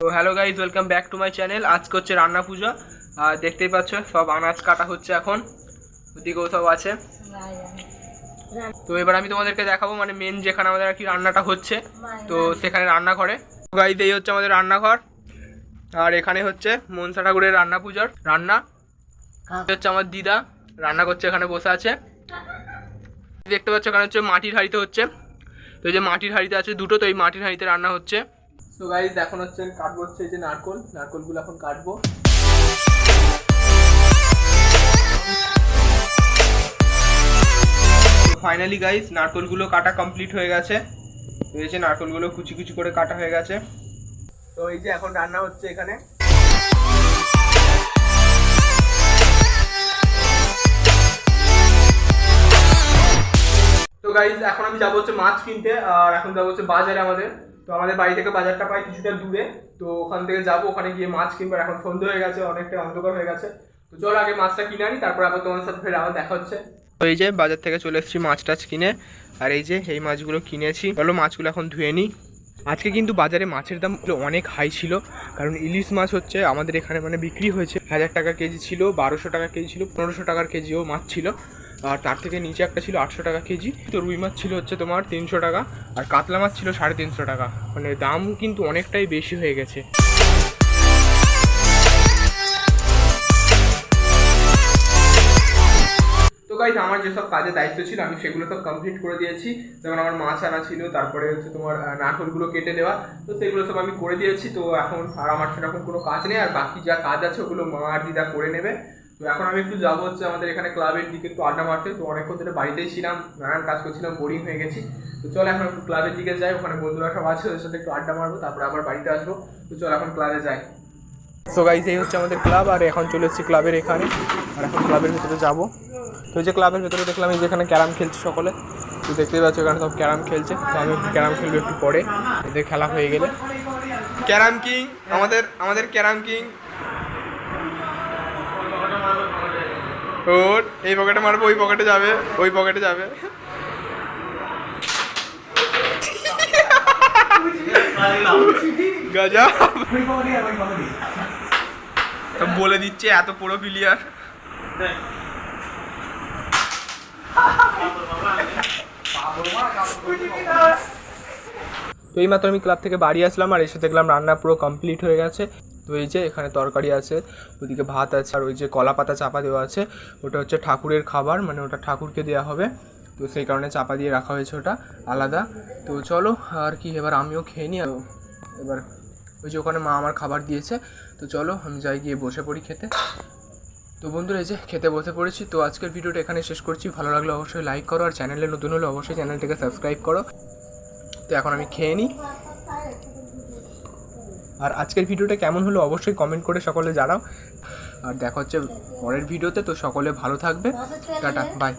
Hello guys welcome back to my channel আজকে হচ্ছে রান্না পুজো। আর দেখতেই পাচ্ছ, সব আনাজ কাটা হচ্ছে এখন। ওদিকেও সব আছে। তো এবার আমি তোমাদেরকে দেখাবো মানে মেন যেখানে আমাদের আর কি রান্নাটা হচ্ছে। তো সেখানে রান্না করে গাইজ এই হচ্ছে আমাদের রান্নাঘর। আর এখানে হচ্ছে মনসা ঠাকুরের রান্না পুজোর রান্না। হচ্ছে আমার দিদা, রান্না করছে এখানে বসে আছে। দেখতে পাচ্ছ, এখানে হচ্ছে মাটির হাঁড়িতে হচ্ছে। তো এই যে মাটির হাঁড়িতে আছে দুটো, তো এই মাটির হাঁড়িতে রান্না হচ্ছে। তো গাইজ এখন হচ্ছে কাটবো হচ্ছে যে নারকল। নারকলগুলো এখন কাটবো। ফাইনালি গাইজ নারকলগুলো কাটা কমপ্লিট হয়ে গেছে। এই যে নারকলগুলো কুচি কুচি করে কাটা হয়ে গেছে। তো এই যে এখন রান্না হচ্ছে এখানে। তো গাইজ এখন আমি যাব হচ্ছে মাছ কিনতে, আর এখন যাব হচ্ছে বাজারে আমাদের। তো আমাদের বাড়ি থেকে বাজারটা পাই কিছুটা দূরে, তো ওখান থেকে যাব, ওখানে গিয়ে মাছ কিনবো। এখন সন্ধ্যে হয়ে গেছে, অনেকটা অন্ধকার হয়ে গেছে। তো চলো আগে মাছটা কিনে আনি, তারপর আবার তোমার সাথে ফের আবার দেখা হচ্ছে। এই যে বাজার থেকে চলে এসেছি মাছ টাছ কিনে, আর এই যে এই মাছগুলো কিনেছি। চলো মাছগুলো এখন ধুয়ে নিই। আজকে কিন্তু বাজারে মাছের দাম অনেক হাই ছিল, কারণ ইলিশ মাছ হচ্ছে আমাদের এখানে মানে বিক্রি হয়েছে হাজার টাকা কেজি ছিল, বারোশো টাকা কেজি ছিল, পনেরোশো টাকার কেজিও মাছ ছিল। আর তার থেকে নিচে একটা ছিল আটশো টাকা কেজি। তো রুই মাছ ছিল হচ্ছে তোমার তিনশো টাকা আর কাতলা মাছ ছিল সাড়ে তিনশো টাকা। মানে দাম কিন্তু অনেকটাই বেশি হয়ে গেছে। আমার যেসব কাজের দায়িত্ব ছিল আমি সেগুলো সব কমপ্লিট করে দিয়েছি। যেমন আমার মাছ আনা ছিল তারপরে হচ্ছে তোমার আহ, নারকলগুলো কেটে দেওয়া। তো সেগুলো সব আমি করে দিয়েছি। তো এখন আর আমার সেরকম কোনো কাজ নেই আর বাকি যা কাজ আছে ওগুলো মা আর দিদা করে নেবে। তো এখন আমি একটু যাব হচ্ছে আমাদের এখানে ক্লাবের দিকে একটু আড্ডা মারতে। তো অনেকক্ষণ ধরে বাড়িতেই ছিলাম, নানান কাজ করছিলাম বোরিং হয়ে গেছি। তো চল এখন একটু ক্লাবের দিকে যাই, ওখানে বন্ধুরা সব আছে, ওদের সাথে একটু আড্ডা মারবো, তারপরে আবার বাড়িতে আসব। তো চল এখন ক্লাবে যাই। সো গাইজ এই হচ্ছে আমাদের ক্লাব, আর এখন চলে এসেছি ক্লাবের এখানে। আর এখন ক্লাবের ভিতরে যাব। তো যে ক্লাবের ভেতরে দেখলাম, এই যেখানে ক্যারাম খেলছে সকলে। তো দেখতেই পাচ্ছ এখানে সব ক্যারাম খেলছে। তো আমি ক্যারাম খেলব একটু পরে। এদের খেলা হয়ে গেলে। ক্যারাম কিং, আমাদের আমাদের ক্যারাম কিং। ওর, এই পকেটে মারবো, ওই পকেটে যাবে, ওই পকেটে যাবে। গজা তো বলে দিচ্ছে, এত পুরো প্লেয়ার তো এইমাত্র আমি ক্লাব থেকে বাড়ি আসলাম, আর এসে দেখলাম রান্না পুরো কমপ্লিট হয়ে গেছে। তো এই যে এখানে তরকারি আছে, ওদিকে ভাত আছে, আর ওই যে কলা পাতা চাপা দেওয়া আছে, ওটা হচ্ছে ঠাকুরের খাবার মানে ওটা ঠাকুরকে দেওয়া হবে। তো সেই কারণে চাপা দিয়ে রাখা হয়েছে ওটা, আলাদা। তো চলো, আর কি, এবার আমিও খেয়ে নিই। এবার ওই যে ওখানে মা আমার খাবার দিয়েছে, তো চলো, আমি যাই গিয়ে বসে পড়ি খেতে। তো বন্ধুরা, এই যে খেতে বসে পড়েছি, তো আজকের ভিডিওটা এখানে শেষ করছি। ভালো লাগলে অবশ্যই লাইক করো, আর চ্যানেলে নতুন হলে অবশ্যই চ্যানেলটাকে সাবস্ক্রাইব করো। তো এখন আমি খেয়ে নিই। আর আজকের ভিডিওটা কেমন হলো অবশ্যই কমেন্ট করে সকলে জানাও। আর দেখা হচ্ছে পরের ভিডিওতে, তো সকলে ভালো থাকবে। Tata bye